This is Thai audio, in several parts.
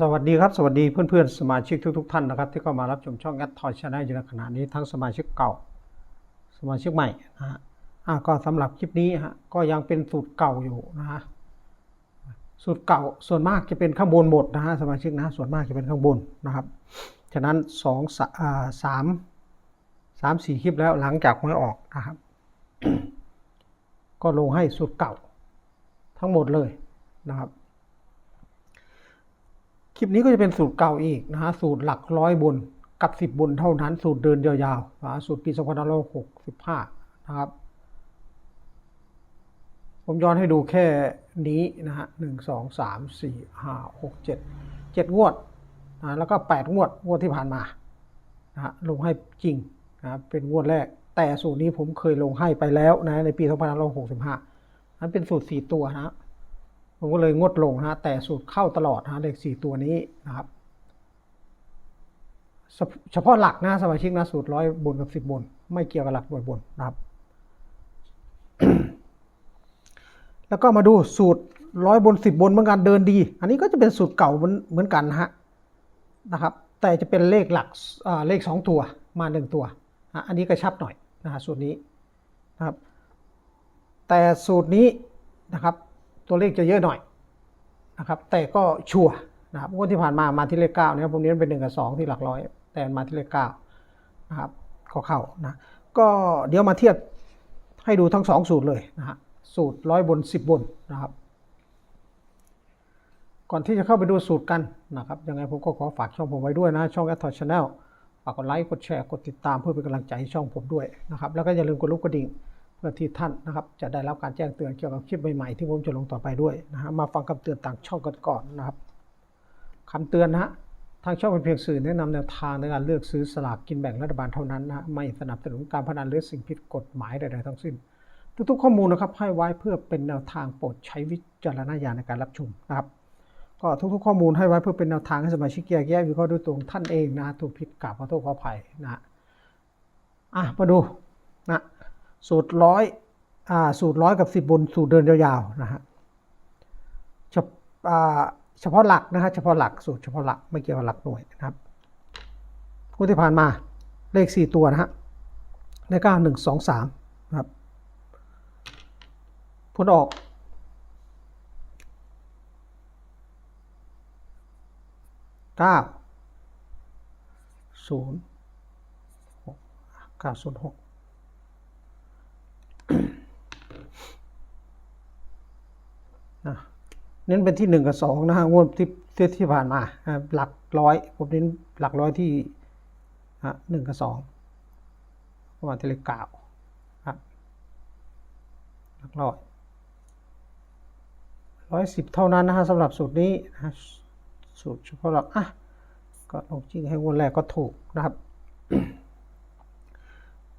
สวัสดีครับ สวัสดีเพื่อนๆ สมาชิกทุกๆ ท่านนะครับ ที่เข้ามารับชมช่องแอดทอยชาแนลอยู่ในขณะนี้ทั้งสมาชิกเก่า สมาชิกใหม่นะฮะก็สำหรับคลิปนี้ฮะก็ยังเป็นสูตรเก่าอยู่นะฮะสูตรเก่าส่วนมากจะเป็นข้างบนหมดนะฮะสมาชิกนะส่วนมากจะเป็นข้างบนนะครับฉะนั้นสองสาอ่าสามสามสี่คลิปแล้วหลังจากหวยออกนะครับ ก็ลงให้สูตรเก่าทั้งหมดเลยนะครับ คลิปนี้ก็จะเป็นสูตรเก่าอีกนะฮะสูตรหลักร้อยบนกับสิบบนเท่านั้น สูตรเดินยาวๆนะสูตรปี2565 นะครับ ผมย้อนให้ดูแค่นี้นะฮะหนึ่งสองสามสี่ห้าหกเจ็ดเจ็ดงวดนะแล้วก็แปดงวดงวดที่ผ่านมานะฮะลงให้จริงนะเป็นงวดแรก แต่สูตรนี้ผมเคยลงให้ไปแล้วนะในปี2565 นั้นเป็นสูตรสี่ตัวนะฮะ ผมก็เลยงดลงฮะแต่สูตรเข้าตลอดฮะเลขสี่ตัวนี้นะครับเฉพาะหลักนะสมาชิกนะสูตรร้อยบนกับสิบบน ไม่เกี่ยวกับหลักหน่วยบนนะครับ แล้วก็มาดูสูตรร้อยบนสิบบนเหมือนกันเดินดี อันนี้ก็จะเป็นสูตรเก่าเหมือนเหมือนกันนะฮะนะครับ แต่จะเป็นเลขหลักเลขสองตัวมาหนึ่งตัว อันนี้กระชับหน่อยนะฮะสูตรนี้นะครับ แต่สูตรนี้นะครับ ตัวเลขจะเยอะหน่อยนะครับ แต่ก็ชัวร์นะครับงวดที่ผ่านมามาที่เลขเก้านะครับผมเน้เป็นหนึ่งกับสองที่หลักร้อย แต่มาที่เลขเก้านะครับก็เข้านะก็เดี๋ยวมาเทียบให้ดูทั้งสองสูตรเลยนะฮะสูตรร้อยบนสิบบนนะครับ ก่อนที่จะเข้าไปดูสูตรกันนะครับยังไงผมก็ขอฝากช่องผมไว้ด้วยนะช่องแอ t ทอร์ชแนลฝากกดไลค์กดแชร์กดติดตามเพื่อเป็นกำลังใจให้ช่องผมด้วยนะครับแล้วก็อย่าลืมกดลูกกระดิ่ง เพื่อที่ท่านนะครับจะได้รับการแจ้งเตือนเกี่ยวกับคลิปใหม่ๆที่ผมจะลงต่อไปด้วยนะฮะมาฟังคำเตือนต่างช่องกันก่อนนะครับคำเตือนนะฮะทางช่องเป็นเพียงสื่อแนะนำแนวทางในการเลือกซื้อสลากกินแบ่งรัฐบาลเท่านั้นนะฮะไม่สนับสนุนการพนันหรือสิ่งผิดกฎหมายใดๆทั้งสิ้น ทุกๆข้อมูลนะครับให้ไว้เพื่อเป็นแนวทางโปรดใช้วิจารณญาณในการรับชมนะครับก็ทุกๆข้อมูลให้ไว้เพื่อเป็นแนวทางให้สมาชิกแยกแยะวิเคราะห์ด้วยตัวท่านเองนะถูกผิดกราบขอโทษขออภัยนะฮะอะมาดูนะ สูตรร้อยอ่าสูตรร้อยกับสิบบนสูตรเดินยาวๆนะฮะเฉพาะหลักนะฮะเฉพาะหลักสูตรเฉพาะหลักไม่เกี่ยวกับหลักหน่วยนะครับงวดที่ผ่านมาเลขสี่ตัวนะฮะเลขเก้าหนึ่งสองสามนะครับผลออกเก้าศูนย์หกเก้าศูนย์หก เน้นเป็นที่หนึ่งกับสองนะฮะงวดที่ที่ที่ผ่านมาหลักร้อยผมเน้นหลักร้อยที่หนึ่งกับสองประมาณเทเลก้าครับหลักร้อยร้อยสิบเท่านั้นนะฮะสำหรับสูตรนี้นะสูตรเฉพาะหลักอะก็ลงจริงให้งวดแรกก็ถูกนะครับ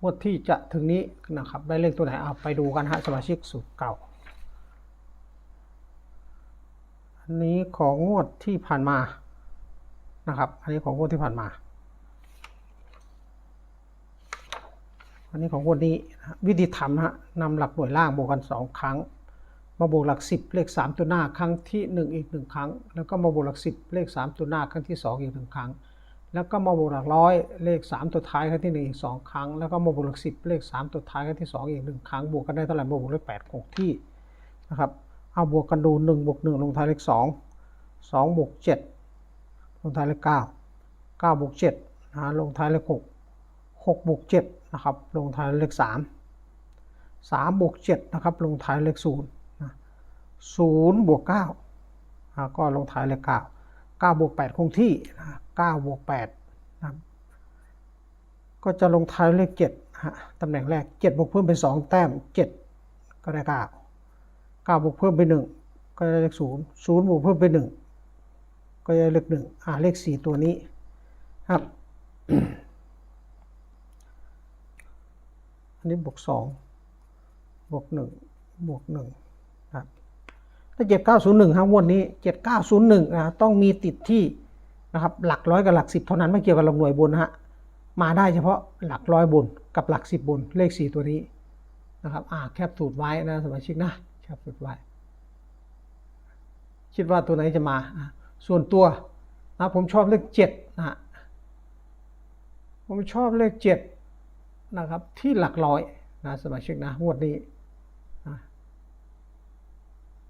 วดที่จะถึงนี้นะครับ ได้เลขตัวไหนเอาไปดูกันฮะสมาชิกสูตรเก่า อันนี้ของงวดที่ผ่านมานะครับ อันนี้ของงวดที่ผ่านมา อันนี้ของงวดนี้วิธีทำนะฮะนำหลักหน่วยล่างบวกกันสองครั้ง มาบวกหลักสิบเลขสามตัวหน้าครั้งที่หนึ่งอีกหนึ่งครั้ง แล้วก็มาบวกหลักสิบเลขสามตัวหน้าครั้งที่สองอีกหนึ่งครั้ง แล้วก็มาบวกหลักร้อยเลขสามตัวท้ายครั้งที่หนึ่งอีกสองครั้ง แล้วก็มาบวกหลักสิบเลขสามตัวท้ายครั้งที่สองอีกหนึ่งครั้ง บวกกันได้เท่าไหร่มบวกเลขแปดที่นะครับ เอาบวกกันดูหนึ่งบวกหนึ่งลงท้ายเลขสองสองบวกเจ็ดลงท้ายเลขเก้าเก้าบวกเจ็ดนะลงท้ายเลขหกหกบวกเจ็ดนะครับ ลงท้ายเลขสามสามบวกเจ็ดนะครับ ลงท้ายเลขศูนย์นะศูนย์บวกเก้าก็ลงท้ายเลขเก้าเก้าบวกแปดคงที่นะเก้าบวกแปดนะก็จะลงท้ายเลขเจ็ดนะฮะตำแหน่งแรกเจ็ดบวกเพิ่มเป็นสองแต้มเจ็ดก็ได้เก้าเก้าบวกเพิ่มไปหนึ่งก็ได้เลขศูนย์ศูนย์บวกเพิ่มไปหนึ่งก็ได้เลขหนึ่งอ่าเลขสี่ตัวนี้ครับอันนี้บวกสองบวกหนึ่งบวกหนึ่งครับ ถ้าเจ็ดเก้าศูนย์หนึ่งครับวันนี้เจ็ดเก้าศูนย์หนึ่งนะต้องมีติดที่นะครับหลักร้อยกับหลักสิบเท่านั้นไม่เกี่ยวกับหลักหน่วยบนฮะมาได้เฉพาะหลักร้อยบนกับหลักสิบบนเลขสี่ตัวนี้นะครับอ่าแคปสูตรไว้นะสมาชิกนะแคปสูตรไว้ คิดว่าตัวไหนจะมาะส่วนตัวนะผมชอบเลขเจ็ดนะผมชอบเลขเจ็ดนะครับที่หลักร้อยนะสมาชิกนะงวดนี้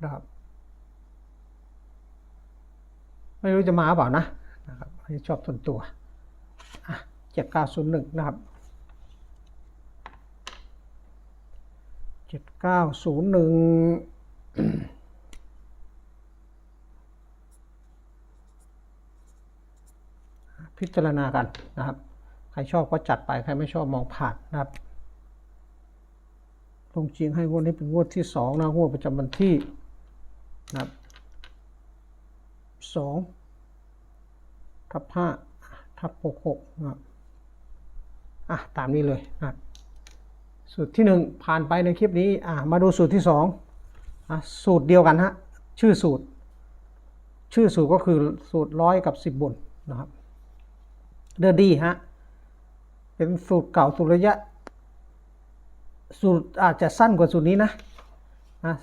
นะครับ ไม่รู้จะมาเปล่านะนะครับอันนี้ชอบส่วนตัวเจ็ดเก้าศูนย์หนึ่งนะครับเจ็ดเก้าศูนย์หนึ่งพิจารณากันนะครับ ใครชอบก็จัดไป ใครไม่ชอบมองผ่านนะครับลงจริงให้งวดนี้เป็นงวดที่สองนะงวดประจำวันที่นะครับ สองทับห้าทับหกหกนะครับอะตามนี้เลยนะสูตรที่หนึ่งผ่านไปในคลิปนี้อะมาดูสูตรที่สองอะสูตรเดียวกันฮะชื่อสูตร ชื่อสูตรก็คือสูตรร้อยกับสิบบนนะครับเดินดีฮะเป็นสูตรเก่าสูตรระยะ สูตรอาจจะสั้นกว่าสูตรนี้นะนะ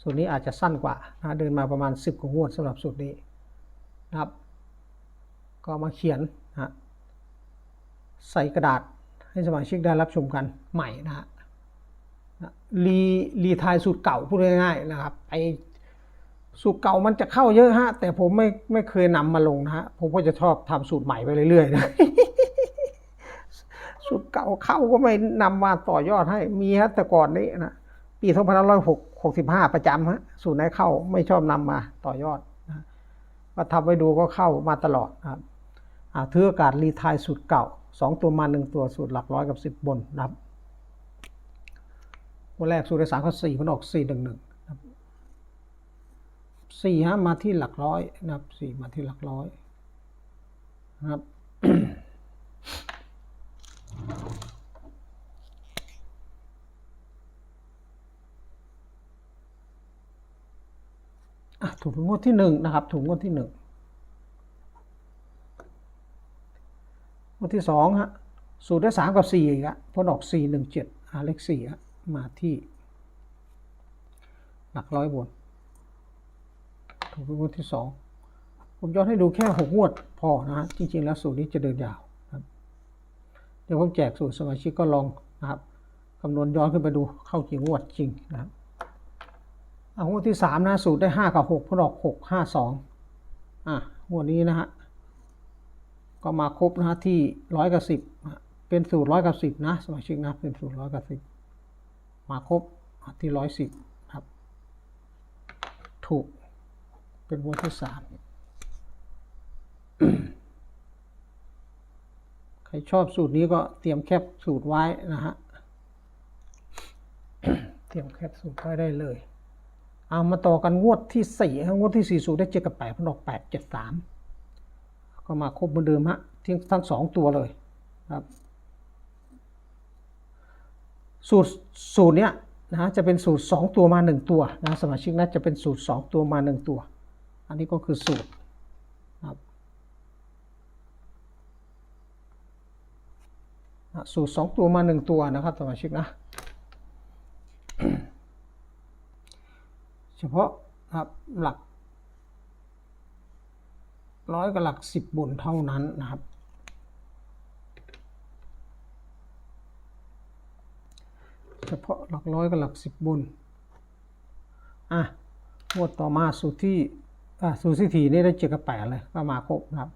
สูตรนี้อาจจะสั้นกว่านะเดินมาประมาณ 10กว่างวดสำหรับสูตรนี้ นะครับ ก็มาเขียนนะใส่กระดาษให้สมาชิกได้รับชมกันใหม่นะฮะรีรีทายสูตรเก่าพูดง่ายๆนะครับไอสูตรเก่ามันจะเข้าเยอะฮะ แต่ผมไม่ไม่เคยนำมาลงนะฮะผมก็จะชอบทำสูตรใหม่ไปเรื่อยๆนะสูตรเก่าเข้าก็ไม่นำมาต่อยอดให้มีฮะแต่ก่อนนี้นะปี2565ประจำฮะสูตรไหนเข้าไม่ชอบนำมาต่อยอด ก็ทำไว้ดูก็เข้ามาตลอดครับอ่าถือโอกาสรีทายสูตรเก่าสองตัวมาหนึ่งตัวสูตรหลักร้อยกับสิบบนนะครับวันแรกสูตรที่สามข้อสี่มันออกสี่หนึ่งหนึ่งสี่ฮะมาที่หลักร้อยนะครับสี่มาที่หลักร้อยนะครับ ถูกงวดที่หนึ่งนะครับ ถูกงวดที่หนึ่งงวดที่สองฮะสูตรได้สามกับสี่อีกอะพอดอกสี่หนึ่งเจ็ดหาเลขสี่ฮะมาที่ หลักร้อยบนถูกงวดที่สองผมย้อนให้ดูแค่หกงวดพอนะฮะจริง ๆ แล้วสูตรนี้จะเดินยาวครับเดี๋ยวผมแจกสูตรสมาชิกก็ลองนะครับคำนวณย้อนขึ้นไปดูเข้ากี่งวดจริงนะครับ งวดที่สามนะสูตรได้ห้ากับหกพอดอกหกห้าสองอะงวดนี้นะฮะก็มาครบนะฮะที่ร้อยกับสิบเป็นสูตรร้อยกับสิบนะสมาชิกนะเป็นสูตรร้อยกับสิบมาครบที่ร้อยสิบครับ ถูกเป็นงวดที่สามใครชอบสูตรนี้ก็เตรียมแคปสูตรไว้นะฮะเตรียมแคปสูตรไว้ได้เลย เอามาต่อกันงวดที่สี่งวดที่สี่สูตรได้เจ็ดกับแปดพันดอกแปดเจ็ดสามก็มาครบเหมือนเดิมฮะทั้งทั้งสองตัวเลยครับ สูตรสูตรเนี้ยนะฮะจะเป็นสูตรสองตัวมาหนึ่งตัวนะสมาชิกนะจะเป็นสูตรสองตัวมาหนึ่งตัว อันนี้ก็คือสูตรครับสูตรสองตัวมาหนึ่งตัวนะครับสมาชิกนะ เฉพาะครับหลักร้อยกับหลักสิบบนเท่านั้นนะครับ เฉพาะหลักร้อยกับหลักสิบบนอะงวดต่อมาสูตรที่อะสูตรที่ถีนี่ได้เจ็ดกับแปดเลยก็มาครบนะครับ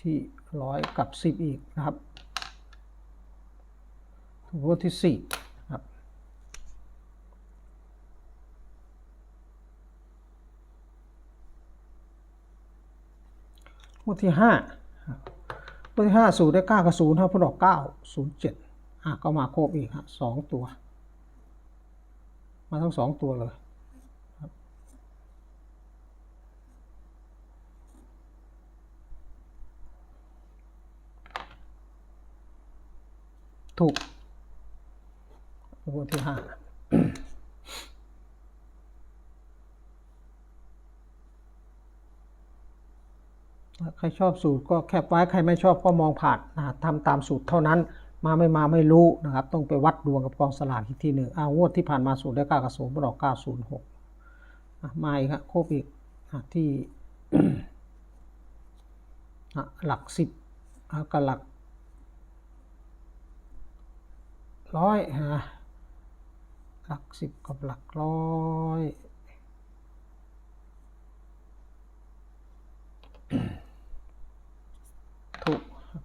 ที่ร้อยกับสิบอีกนะครับงวดที่สี่ครับ งวดที่ห้างวดที่ห้าสูตรได้เก้ากับศูนย์ครับพอดอกเก้าศูนย์เจ็ดอะก็มาครบอีกฮะสองตัว มาทั้งสองตัวเลยถูกงวดที่ห้า ใครชอบสูตรก็แคปไว้ใครไม่ชอบก็มองผ่านนะทำตามสูตรเท่านั้น มาไม่มาไม่รู้นะครับ ต้องไปวัดดวงกับกองสลากอีกทีหนึ่งอ้าวงวดที่ผ่านมาสูตรได้เก้ากับศูนย์บดอกเก้าศูนย์หกมาอีกครับครบอีกที่หลักสิบกับหลักร้อยฮะหลักสิบกับหลักร้อยถูกครับ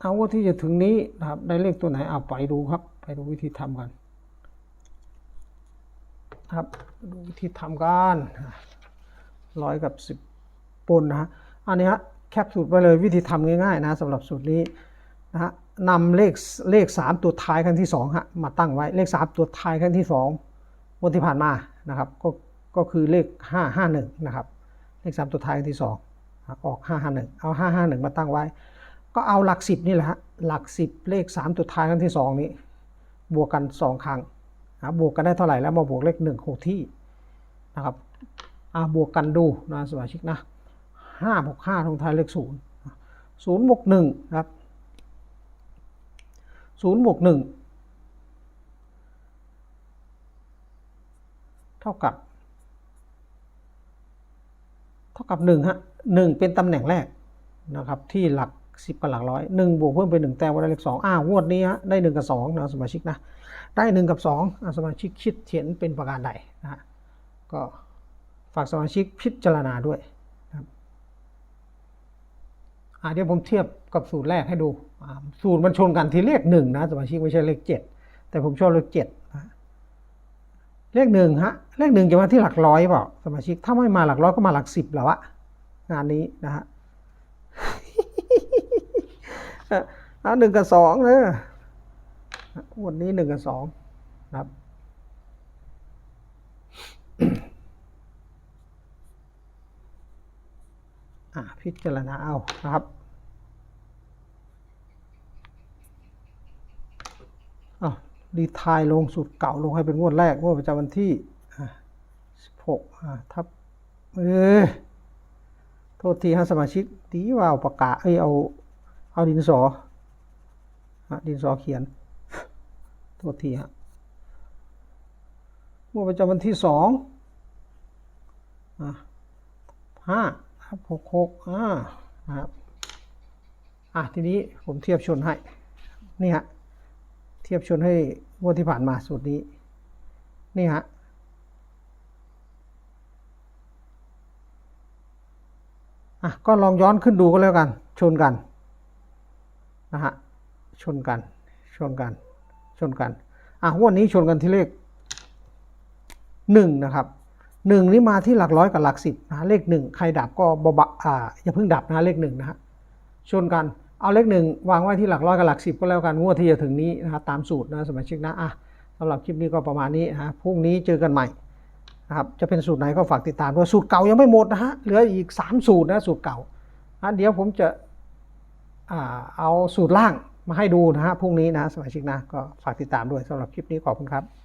เอาว่าที่จะถึงนี้นะครับได้เลขตัวไหนเอาไปดูครับ ไปดูวิธีทำกันครับดูวิธีทำกันร้อยกับสิบปนนะฮะอันนี้ฮะแคปสูตรไปเลยวิธีทำง่ายๆนะสำหรับสูตรนี้นะฮะนำเลขเลขสามตัวท้ายครั้งที่สองฮะมาตั้งไว้เลขสามตัวท้ายครั้งที่สองวันที่ผ่านมานะครับก็ก็คือเลขห้าห้าหนึ่งนะครับ เลขสามตัวท้ายครั้งที่สองอะออกห้าห้าหนึ่งเอาห้าห้าหนึ่งมาตั้งไว้ ก็เอาหลักสิบนี่แหละฮะหลักสิบเลขสามตัวท้ายครั้งที่สองนี้ บวกกันสองครั้งนะบวกกันได้เท่าไหร่แล้วมาบวกเลขหนึ่งคงที่นะครับอ่าบวกกันดูนะสมาชิกนะห้าบวกห้าทงท้ายเลขศูนย์ศูนย์บวกหนึ่งครับศูนย์บวกหนึ่งเท่ากับ เท่ากับหนึ่งฮะหนึ่งเป็นตำแหน่งแรกนะครับที่หลัก สิบกับหลักร้อยหนึ่งบวกเพิ่มเป็นหนึ่งแต้มว่าได้เลขสองอ้าวงวดนี้ฮะได้หนึ่งกับสองนะสมาชิกนะได้หนึ่งกับสองสมาชิกคิดเห็นเป็นประการใดนะฮะก็ฝากสมาชิกพิจารณาด้วยนะครับเดี๋ยวผมเทียบกับสูตรแรกให้ดูสูตรมันชนกันที่เลขหนึ่งนะสมาชิกไม่ใช่เลขเจ็ดแต่ผมชอบเลขเจ็ดนะเลขหนึ่งฮะเลขหนึ่งจะมาที่หลักร้อยเปล่าสมาชิกถ้าไม่มาหลักร้อยก็มาหลักสิบแล้วอะงานนี้นะฮะ เอาหนึ่งกับสองเนอะวันนี้หนึ่งกับสองนะครับอะพิจารณาเอานะครับอะรีทายลงสูตรเก่าลงให้เป็นงวดแรกงวดประจำวันที่สิบหกอะทับเออโทษทีฮะสมาชิกตีว่าเอาปากกาศเอ้ยเอา เอาดินสออะดินสอเขียนโทษทีฮะงวดประจำวันที่สองอะห้าครับหกหกอ่านะครับอะทีนี้ผมเทียบชนให้ นี่ฮะ เทียบชนให้งวดที่ผ่านมาสูตรนี้ นี่ฮะอะก็ลองย้อนขึ้นดูก็แล้วกัน ชนกัน นะฮะชนกันชนกันชนกันอะวันนี้ชนกันที่เลขหนึ่งนะครับหนึ่งนี่มาที่หลักร้อยกับหลักสิบนะเลขหนึ่งใครดับก็บบะอ่าอย่าเพิ่งดับนะเลขหนึ่งนะฮะชนกันเอาเลขหนึ่งวางไว้ที่หลักร้อยกับหลักสิบก็แล้วกันงวดที่จะถึงนี้นะครับตามสูตรนะสมาชิกนะอะสำหรับคลิปนี้ก็ประมาณนี้นะฮะพรุ่งนี้เจอกันใหม่นะครับจะเป็นสูตรไหนก็ฝากติดตามด้วยสูตรเก่ายังไม่หมดนะฮะเหลืออีกสามสูตรนะสูตรเก่าอะเดี๋ยวผมจะ เอาสูตรล่างมาให้ดูนะฮะพรุ่งนี้นะสมาชิกนะก็ฝากติดตามด้วยสำหรับคลิปนี้ขอบคุณครับ